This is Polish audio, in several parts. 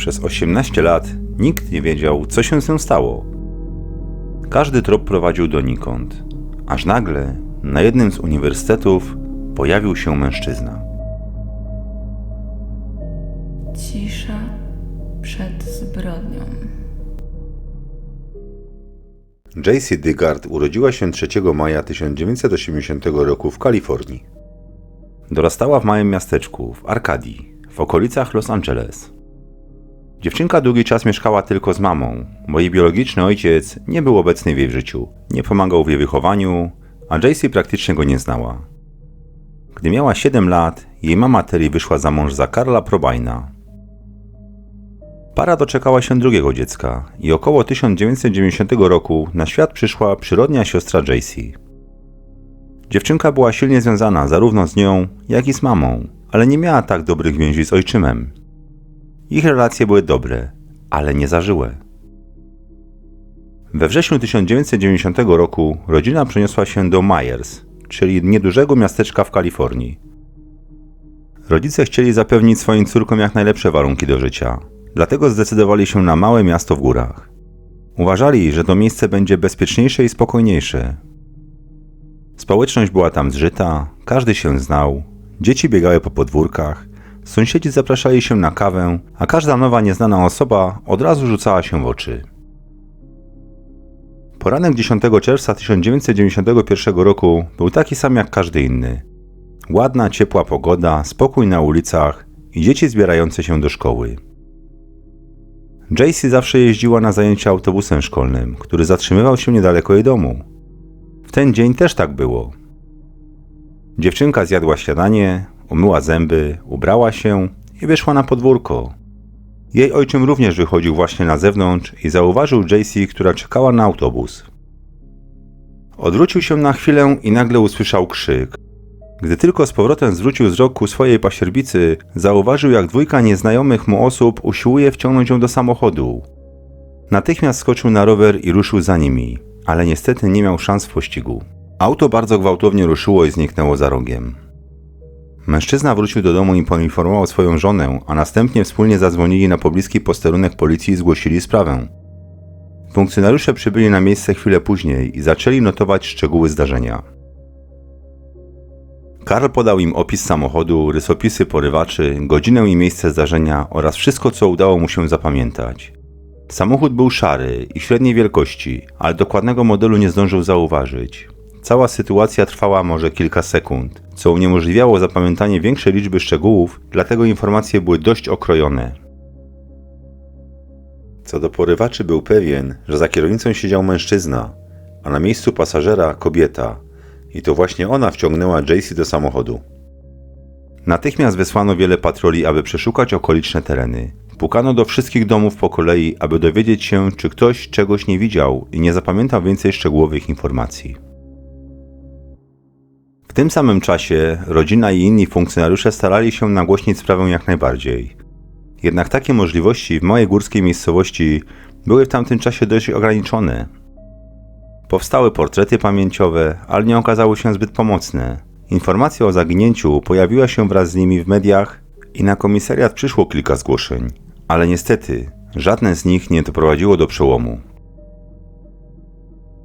Przez 18 lat nikt nie wiedział, co się z nią stało. Każdy trop prowadził donikąd, aż nagle na jednym z uniwersytetów pojawił się mężczyzna. Cisza przed zbrodnią. J.C. Dygard urodziła się 3 maja 1980 roku w Kalifornii. Dorastała w małym miasteczku, w Arkadii, w okolicach Los Angeles. Dziewczynka długi czas mieszkała tylko z mamą, bo jej biologiczny ojciec nie był obecny w jej życiu, nie pomagał w jej wychowaniu, a J.C. praktycznie go nie znała. Gdy miała 7 lat, jej mama Terry wyszła za mąż za Karla Probajna. Para doczekała się drugiego dziecka i około 1990 roku na świat przyszła przyrodnia siostra J.C. Dziewczynka była silnie związana zarówno z nią, jak i z mamą, ale nie miała tak dobrych więzi z ojczymem. Ich relacje były dobre, ale nie zażyłe. We wrześniu 1990 roku rodzina przeniosła się do Myers, czyli niedużego miasteczka w Kalifornii. Rodzice chcieli zapewnić swoim córkom jak najlepsze warunki do życia, dlatego zdecydowali się na małe miasto w górach. Uważali, że to miejsce będzie bezpieczniejsze i spokojniejsze. Społeczność była tam zżyta, każdy się znał, dzieci biegały po podwórkach, sąsiedzi zapraszali się na kawę, a każda nowa nieznana osoba od razu rzucała się w oczy. Poranek 10 czerwca 1991 roku był taki sam jak każdy inny. Ładna, ciepła pogoda, spokój na ulicach i dzieci zbierające się do szkoły. J.C. zawsze jeździła na zajęcia autobusem szkolnym, który zatrzymywał się niedaleko jej domu. W ten dzień też tak było. Dziewczynka zjadła śniadanie, umyła zęby, ubrała się i wyszła na podwórko. Jej ojczym również wychodził właśnie na zewnątrz i zauważył J.C., która czekała na autobus. Odwrócił się na chwilę i nagle usłyszał krzyk. Gdy tylko z powrotem zwrócił wzrok ku swojej pasierbicy, zauważył jak dwójka nieznajomych mu osób usiłuje wciągnąć ją do samochodu. Natychmiast skoczył na rower i ruszył za nimi, ale niestety nie miał szans w pościgu. Auto bardzo gwałtownie ruszyło i zniknęło za rogiem. Mężczyzna wrócił do domu i poinformował swoją żonę, a następnie wspólnie zadzwonili na pobliski posterunek policji i zgłosili sprawę. Funkcjonariusze przybyli na miejsce chwilę później i zaczęli notować szczegóły zdarzenia. Karl podał im opis samochodu, rysopisy porywaczy, godzinę i miejsce zdarzenia oraz wszystko, co udało mu się zapamiętać. Samochód był szary i średniej wielkości, ale dokładnego modelu nie zdążył zauważyć. Cała sytuacja trwała może kilka sekund, co uniemożliwiało zapamiętanie większej liczby szczegółów, dlatego informacje były dość okrojone. Co do porywaczy był pewien, że za kierownicą siedział mężczyzna, a na miejscu pasażera kobieta. I to właśnie ona wciągnęła JC do samochodu. Natychmiast wysłano wiele patroli, aby przeszukać okoliczne tereny. Pukano do wszystkich domów po kolei, aby dowiedzieć się, czy ktoś czegoś nie widział i nie zapamiętał więcej szczegółowych informacji. W tym samym czasie rodzina i inni funkcjonariusze starali się nagłośnić sprawę jak najbardziej. Jednak takie możliwości w małej górskiej miejscowości były w tamtym czasie dość ograniczone. Powstały portrety pamięciowe, ale nie okazały się zbyt pomocne. Informacja o zaginięciu pojawiła się wraz z nimi w mediach i na komisariat przyszło kilka zgłoszeń, ale niestety żadne z nich nie doprowadziło do przełomu.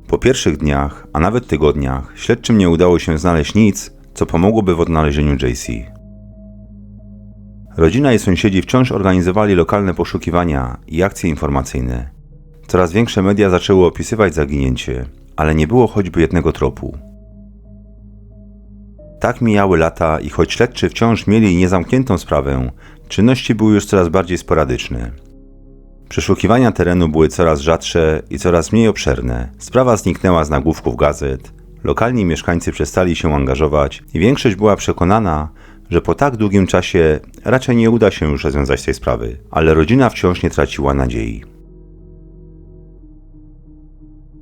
Po pierwszych dniach, a nawet tygodniach, śledczym nie udało się znaleźć nic, co pomogłoby w odnalezieniu JC. Rodzina i sąsiedzi wciąż organizowali lokalne poszukiwania i akcje informacyjne. Coraz większe media zaczęły opisywać zaginięcie, ale nie było choćby jednego tropu. Tak mijały lata i choć śledczy wciąż mieli niezamkniętą sprawę, czynności były już coraz bardziej sporadyczne. Przeszukiwania terenu były coraz rzadsze i coraz mniej obszerne. Sprawa zniknęła z nagłówków gazet. Lokalni mieszkańcy przestali się angażować i większość była przekonana, że po tak długim czasie raczej nie uda się już rozwiązać tej sprawy, ale rodzina wciąż nie traciła nadziei.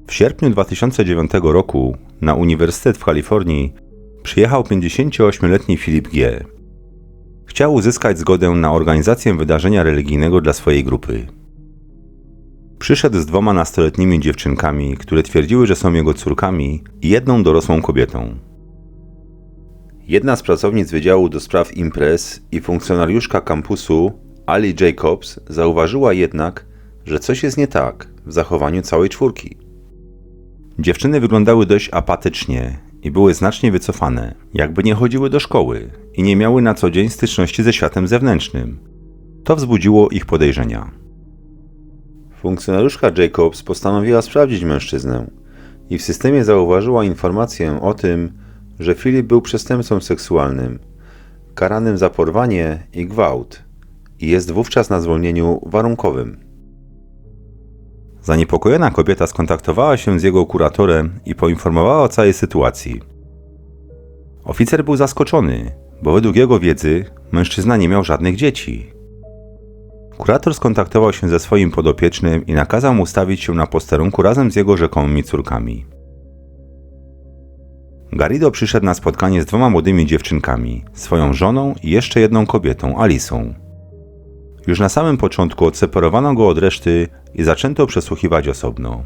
W sierpniu 2009 roku na Uniwersytet w Kalifornii przyjechał 58-letni Filip G. Chciał uzyskać zgodę na organizację wydarzenia religijnego dla swojej grupy. Przyszedł z dwoma nastoletnimi dziewczynkami, które twierdziły, że są jego córkami, i jedną dorosłą kobietą. Jedna z pracownic Wydziału do Spraw Imprez i funkcjonariuszka kampusu Ali Jacobs zauważyła jednak, że coś jest nie tak w zachowaniu całej czwórki. Dziewczyny wyglądały dość apatycznie i były znacznie wycofane, jakby nie chodziły do szkoły i nie miały na co dzień styczności ze światem zewnętrznym. To wzbudziło ich podejrzenia. Funkcjonariuszka Jacobs postanowiła sprawdzić mężczyznę i w systemie zauważyła informację o tym, że Filip był przestępcą seksualnym, karanym za porwanie i gwałt i jest wówczas na zwolnieniu warunkowym. Zaniepokojona kobieta skontaktowała się z jego kuratorem i poinformowała o całej sytuacji. Oficer był zaskoczony, bo według jego wiedzy mężczyzna nie miał żadnych dzieci. Kurator skontaktował się ze swoim podopiecznym i nakazał mu stawić się na posterunku razem z jego rzekomymi córkami. Garrido przyszedł na spotkanie z dwoma młodymi dziewczynkami, swoją żoną i jeszcze jedną kobietą, Alisą. Już na samym początku odseparowano go od reszty i zaczęto przesłuchiwać osobno.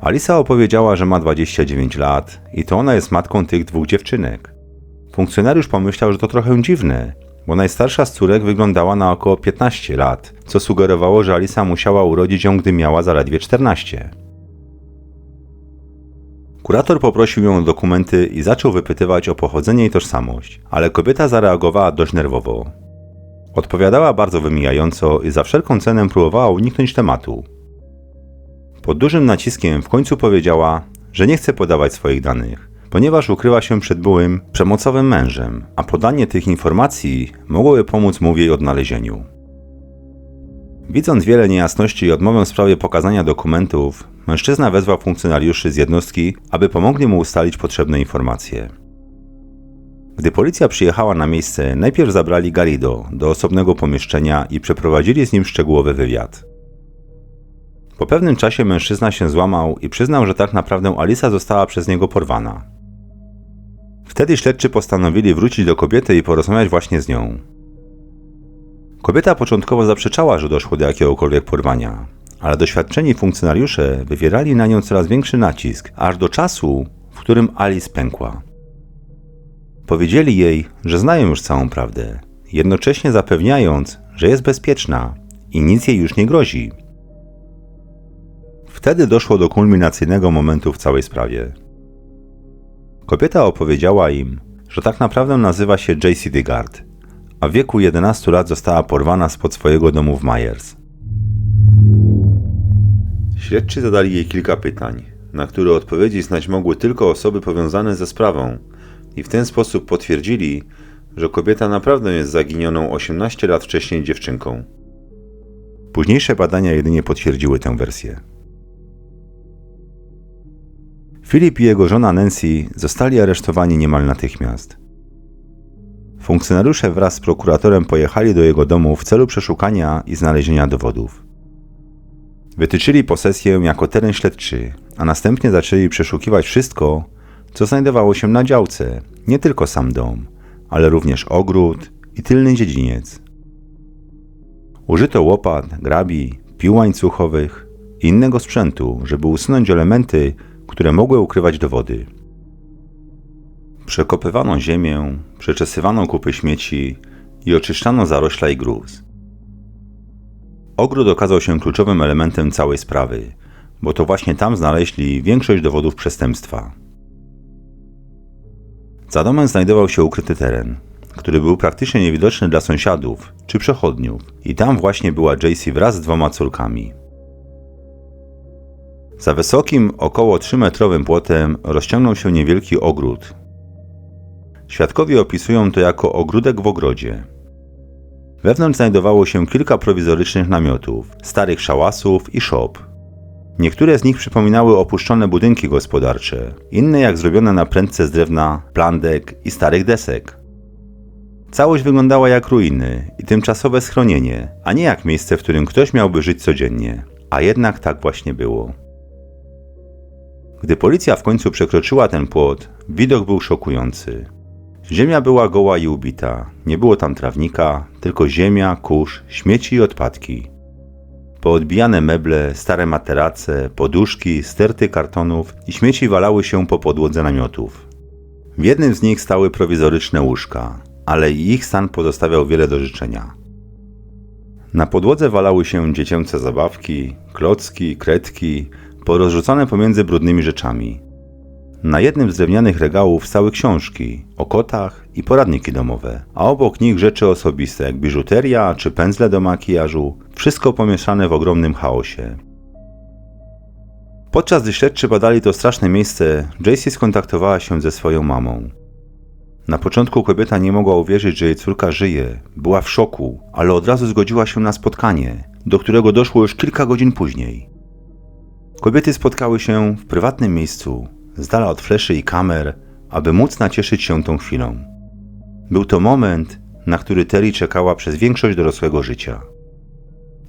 Alisa opowiedziała, że ma 29 lat i to ona jest matką tych dwóch dziewczynek. Funkcjonariusz pomyślał, że to trochę dziwne, bo najstarsza z córek wyglądała na około 15 lat, co sugerowało, że Alisa musiała urodzić ją, gdy miała zaledwie 14. Kurator poprosił ją o dokumenty i zaczął wypytywać o pochodzenie i tożsamość, ale kobieta zareagowała dość nerwowo. Odpowiadała bardzo wymijająco i za wszelką cenę próbowała uniknąć tematu. Pod dużym naciskiem w końcu powiedziała, że nie chce podawać swoich danych, ponieważ ukrywa się przed byłym przemocowym mężem, a podanie tych informacji mogłoby pomóc mu w jej odnalezieniu. Widząc wiele niejasności i odmowę w sprawie pokazania dokumentów, mężczyzna wezwał funkcjonariuszy z jednostki, aby pomogli mu ustalić potrzebne informacje. Gdy policja przyjechała na miejsce, najpierw zabrali Garrido do osobnego pomieszczenia i przeprowadzili z nim szczegółowy wywiad. Po pewnym czasie mężczyzna się złamał i przyznał, że tak naprawdę Alisa została przez niego porwana. Wtedy śledczy postanowili wrócić do kobiety i porozmawiać właśnie z nią. Kobieta początkowo zaprzeczała, że doszło do jakiegokolwiek porwania, ale doświadczeni funkcjonariusze wywierali na nią coraz większy nacisk, aż do czasu, w którym Alice pękła. Powiedzieli jej, że znają już całą prawdę, jednocześnie zapewniając, że jest bezpieczna i nic jej już nie grozi. Wtedy doszło do kulminacyjnego momentu w całej sprawie. Kobieta opowiedziała im, że tak naprawdę nazywa się JC Dygard, a w wieku 11 lat została porwana spod swojego domu w Myers. Śledczy zadali jej kilka pytań, na które odpowiedzi znać mogły tylko osoby powiązane ze sprawą i w ten sposób potwierdzili, że kobieta naprawdę jest zaginioną 18 lat wcześniej dziewczynką. Późniejsze badania jedynie potwierdziły tę wersję. Filip i jego żona Nancy zostali aresztowani niemal natychmiast. Funkcjonariusze wraz z prokuratorem pojechali do jego domu w celu przeszukania i znalezienia dowodów. Wytyczyli posesję jako teren śledczy, a następnie zaczęli przeszukiwać wszystko, co znajdowało się na działce, nie tylko sam dom, ale również ogród i tylny dziedziniec. Użyto łopat, grabi, pił łańcuchowych i innego sprzętu, żeby usunąć elementy, które mogły ukrywać dowody. Przekopywano ziemię, przeczesywano kupy śmieci i oczyszczano zarośla i gruz. Ogród okazał się kluczowym elementem całej sprawy, bo to właśnie tam znaleźli większość dowodów przestępstwa. Za domem znajdował się ukryty teren, który był praktycznie niewidoczny dla sąsiadów czy przechodniów, i tam właśnie była JC wraz z dwoma córkami. Za wysokim, około 3-metrowym płotem rozciągnął się niewielki ogród. Świadkowie opisują to jako ogródek w ogrodzie. Wewnątrz znajdowało się kilka prowizorycznych namiotów, starych szałasów i szop. Niektóre z nich przypominały opuszczone budynki gospodarcze, inne jak zrobione na prędce z drewna, plandek i starych desek. Całość wyglądała jak ruiny i tymczasowe schronienie, a nie jak miejsce, w którym ktoś miałby żyć codziennie. A jednak tak właśnie było. Gdy policja w końcu przekroczyła ten płot, widok był szokujący. Ziemia była goła i ubita, nie było tam trawnika, tylko ziemia, kurz, śmieci i odpadki. Poodbijane meble, stare materace, poduszki, sterty kartonów i śmieci walały się po podłodze namiotów. W jednym z nich stały prowizoryczne łóżka, ale ich stan pozostawiał wiele do życzenia. Na podłodze walały się dziecięce zabawki, klocki, kredki, porozrzucane pomiędzy brudnymi rzeczami. Na jednym z drewnianych regałów stały książki o kotach i poradniki domowe, a obok nich rzeczy osobiste jak biżuteria czy pędzle do makijażu, wszystko pomieszane w ogromnym chaosie. Podczas gdy śledczy badali to straszne miejsce, JC skontaktowała się ze swoją mamą. Na początku kobieta nie mogła uwierzyć, że jej córka żyje, była w szoku, ale od razu zgodziła się na spotkanie, do którego doszło już kilka godzin później. Kobiety spotkały się w prywatnym miejscu, z dala od fleszy i kamer, aby móc nacieszyć się tą chwilą. Był to moment, na który Terry czekała przez większość dorosłego życia.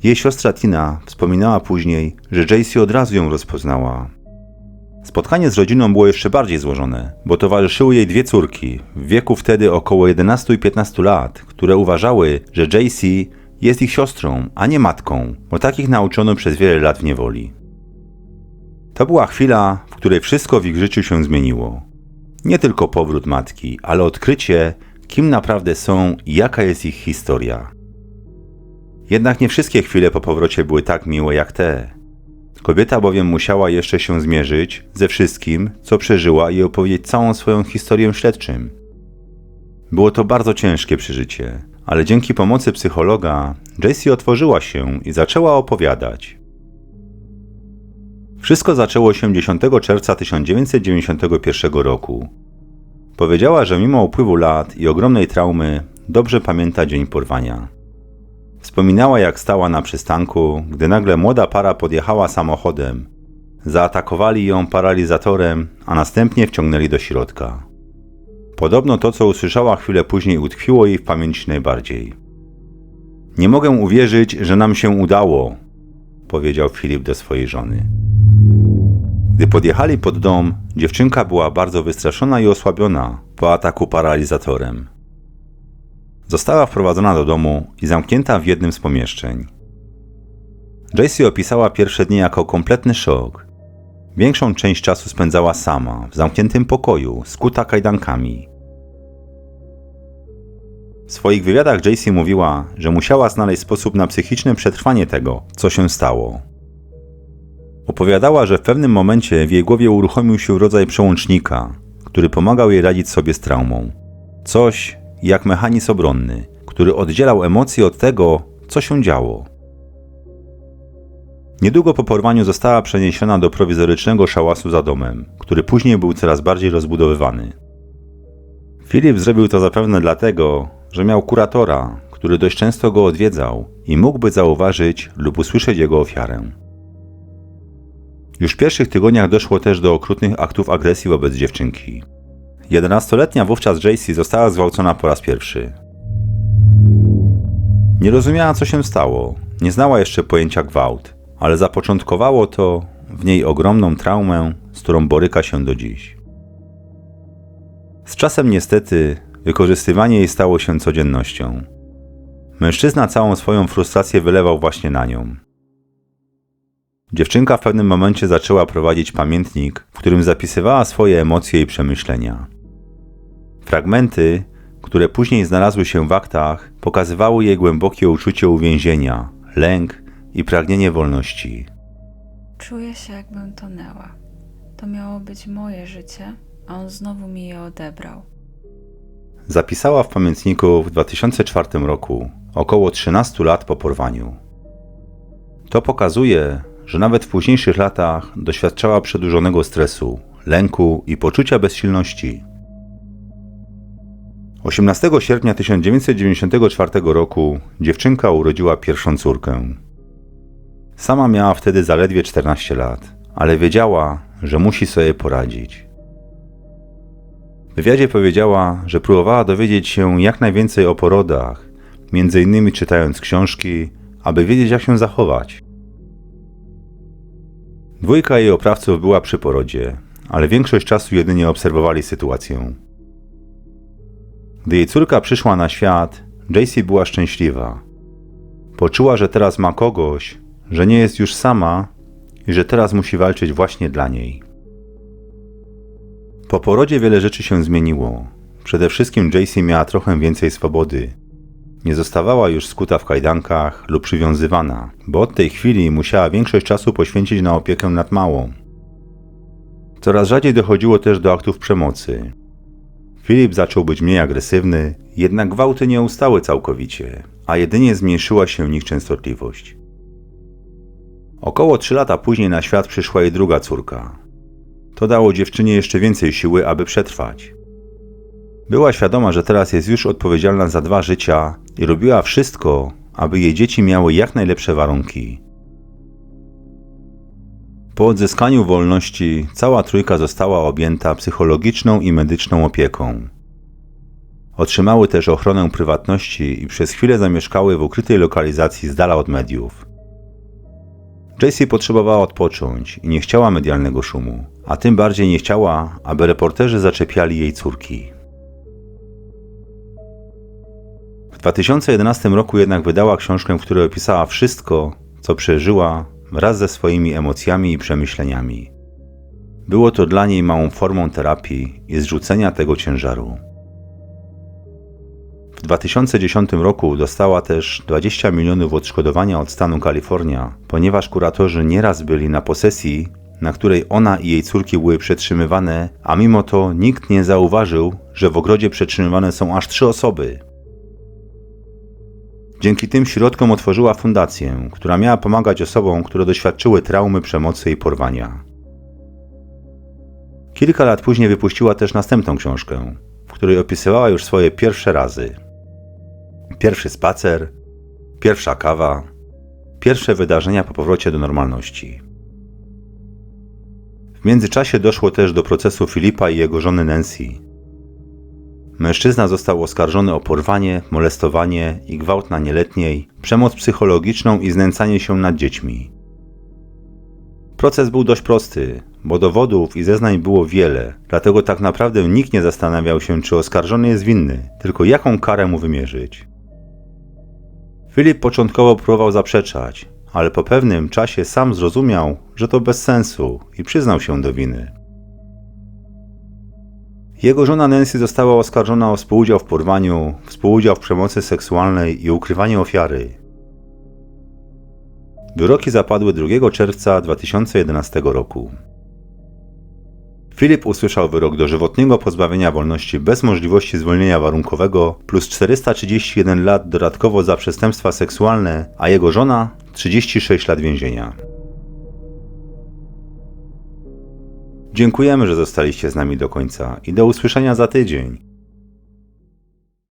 Jej siostra Tina wspominała później, że JC od razu ją rozpoznała. Spotkanie z rodziną było jeszcze bardziej złożone, bo towarzyszyły jej dwie córki, w wieku wtedy około 11 i 15 lat, które uważały, że JC jest ich siostrą, a nie matką, bo takich nauczono przez wiele lat w niewoli. To była chwila, w której wszystko w ich życiu się zmieniło. Nie tylko powrót matki, ale odkrycie, kim naprawdę są i jaka jest ich historia. Jednak nie wszystkie chwile po powrocie były tak miłe jak te. Kobieta bowiem musiała jeszcze się zmierzyć ze wszystkim, co przeżyła i opowiedzieć całą swoją historię śledczym. Było to bardzo ciężkie przeżycie, ale dzięki pomocy psychologa Jessie otworzyła się i zaczęła opowiadać. Wszystko zaczęło się 10 czerwca 1991 roku. Powiedziała, że mimo upływu lat i ogromnej traumy dobrze pamięta dzień porwania. Wspominała, jak stała na przystanku, gdy nagle młoda para podjechała samochodem. Zaatakowali ją paralizatorem, a następnie wciągnęli do środka. Podobno to, co usłyszała chwilę później, utkwiło jej w pamięci najbardziej. Nie mogę uwierzyć, że nam się udało, powiedział Filip do swojej żony. Gdy podjechali pod dom, dziewczynka była bardzo wystraszona i osłabiona po ataku paralizatorem. Została wprowadzona do domu i zamknięta w jednym z pomieszczeń. Jessie opisała pierwsze dni jako kompletny szok. Większą część czasu spędzała sama, w zamkniętym pokoju, skuta kajdankami. W swoich wywiadach Jessie mówiła, że musiała znaleźć sposób na psychiczne przetrwanie tego, co się stało. Opowiadała, że w pewnym momencie w jej głowie uruchomił się rodzaj przełącznika, który pomagał jej radzić sobie z traumą. Coś jak mechanizm obronny, który oddzielał emocje od tego, co się działo. Niedługo po porwaniu została przeniesiona do prowizorycznego szałasu za domem, który później był coraz bardziej rozbudowywany. Filip zrobił to zapewne dlatego, że miał kuratora, który dość często go odwiedzał i mógłby zauważyć lub usłyszeć jego ofiarę. Już w pierwszych tygodniach doszło też do okrutnych aktów agresji wobec dziewczynki. 11-letnia wówczas JC została zgwałcona po raz pierwszy. Nie rozumiała, co się stało. Nie znała jeszcze pojęcia gwałt, ale zapoczątkowało to w niej ogromną traumę, z którą boryka się do dziś. Z czasem niestety wykorzystywanie jej stało się codziennością. Mężczyzna całą swoją frustrację wylewał właśnie na nią. Dziewczynka w pewnym momencie zaczęła prowadzić pamiętnik, w którym zapisywała swoje emocje i przemyślenia. Fragmenty, które później znalazły się w aktach, pokazywały jej głębokie uczucie uwięzienia, lęk i pragnienie wolności. Czuję się, jakbym tonęła. To miało być moje życie, a on znowu mi je odebrał. Zapisała w pamiętniku w 2004 roku, około 13 lat po porwaniu. To pokazuje, że nawet w późniejszych latach doświadczała przedłużonego stresu, lęku i poczucia bezsilności. 18 sierpnia 1994 roku dziewczynka urodziła pierwszą córkę. Sama miała wtedy zaledwie 14 lat, ale wiedziała, że musi sobie poradzić. W wywiadzie powiedziała, że próbowała dowiedzieć się jak najwięcej o porodach, między innymi czytając książki, aby wiedzieć jak się zachować. Dwójka jej oprawców była przy porodzie, ale większość czasu jedynie obserwowali sytuację. Gdy jej córka przyszła na świat, JC była szczęśliwa. Poczuła, że teraz ma kogoś, że nie jest już sama i że teraz musi walczyć właśnie dla niej. Po porodzie wiele rzeczy się zmieniło. Przede wszystkim JC miała trochę więcej swobody. Nie zostawała już skuta w kajdankach lub przywiązywana, bo od tej chwili musiała większość czasu poświęcić na opiekę nad małą. Coraz rzadziej dochodziło też do aktów przemocy. Filip zaczął być mniej agresywny, jednak gwałty nie ustały całkowicie, a jedynie zmniejszyła się ich częstotliwość. Około 3 lata później na świat przyszła jej druga córka. To dało dziewczynie jeszcze więcej siły, aby przetrwać. Była świadoma, że teraz jest już odpowiedzialna za dwa życia i robiła wszystko, aby jej dzieci miały jak najlepsze warunki. Po odzyskaniu wolności cała trójka została objęta psychologiczną i medyczną opieką. Otrzymały też ochronę prywatności i przez chwilę zamieszkały w ukrytej lokalizacji z dala od mediów. Jessie potrzebowała odpocząć i nie chciała medialnego szumu, a tym bardziej nie chciała, aby reporterzy zaczepiali jej córki. 2011 roku jednak wydała książkę, w której opisała wszystko, co przeżyła wraz ze swoimi emocjami i przemyśleniami. Było to dla niej małą formą terapii i zrzucenia tego ciężaru. W 2010 roku dostała też 20 milionów odszkodowania od stanu Kalifornia, ponieważ kuratorzy nieraz byli na posesji, na której ona i jej córki były przetrzymywane, a mimo to nikt nie zauważył, że w ogrodzie przetrzymywane są aż trzy osoby. Dzięki tym środkom otworzyła fundację, która miała pomagać osobom, które doświadczyły traumy przemocy i porwania. Kilka lat później wypuściła też następną książkę, w której opisywała już swoje pierwsze razy. Pierwszy spacer, pierwsza kawa, pierwsze wydarzenia po powrocie do normalności. W międzyczasie doszło też do procesu Filipa i jego żony Nancy. Mężczyzna został oskarżony o porwanie, molestowanie i gwałt na nieletniej, przemoc psychologiczną i znęcanie się nad dziećmi. Proces był dość prosty, bo dowodów i zeznań było wiele, dlatego tak naprawdę nikt nie zastanawiał się, czy oskarżony jest winny, tylko jaką karę mu wymierzyć. Filip początkowo próbował zaprzeczać, ale po pewnym czasie sam zrozumiał, że to bez sensu i przyznał się do winy. Jego żona Nancy została oskarżona o współudział w porwaniu, współudział w przemocy seksualnej i ukrywanie ofiary. Wyroki zapadły 2 czerwca 2011 roku. Filip usłyszał wyrok dożywotniego pozbawienia wolności bez możliwości zwolnienia warunkowego plus 431 lat dodatkowo za przestępstwa seksualne, a jego żona 36 lat więzienia. Dziękujemy, że zostaliście z nami do końca i do usłyszenia za tydzień.